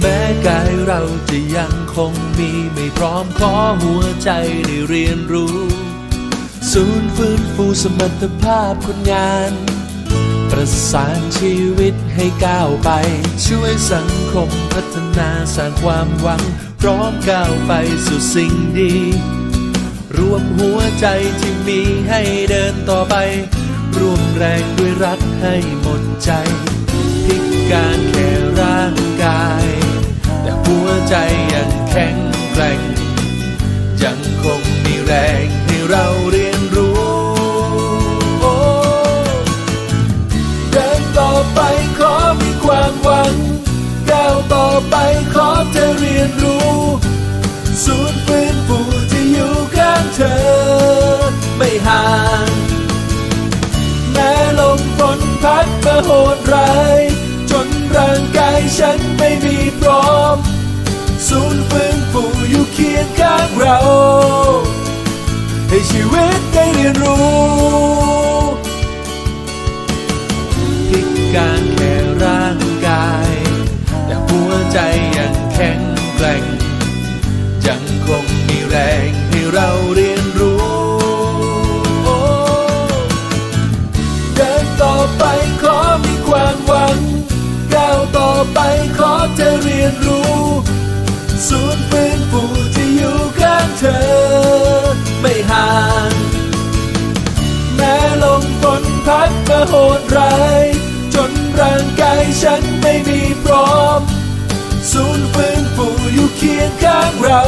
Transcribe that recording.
แม้กายเราจะยังคงมีไม่พร้อมขอหัวใจได้เรียนรู้ ศูนย์ฟื้นฟูสมรรถภาพคนงาน ประสานชีวิตให้ก้าวไป ช่วยสังคมพัฒนาสร้างความหวัง พร้อมก้าวไปสู่สิ่งดี รวมหัวใจที่มีให้เดินต่อไป ร่วมแรงด้วยรักให้หมดใจ พิการแค่ ใจยังแข็งแกร่ง ยังคงมีแรงให้เราเรียนรู้เดินต่อไปขอมีความหวังก้าวต่อไปขอ ให้ชีวิตได้เรียนรู้พิการแค่ร่างกาย แต่หัวใจยังแข็งแกร่งยังคงมีแรงให้เราเรียน โหดร้าย จนร่างกายฉันไม่มีพร้อม ศูนย์ฟื้นฟูอยู่เคียงข้างเรา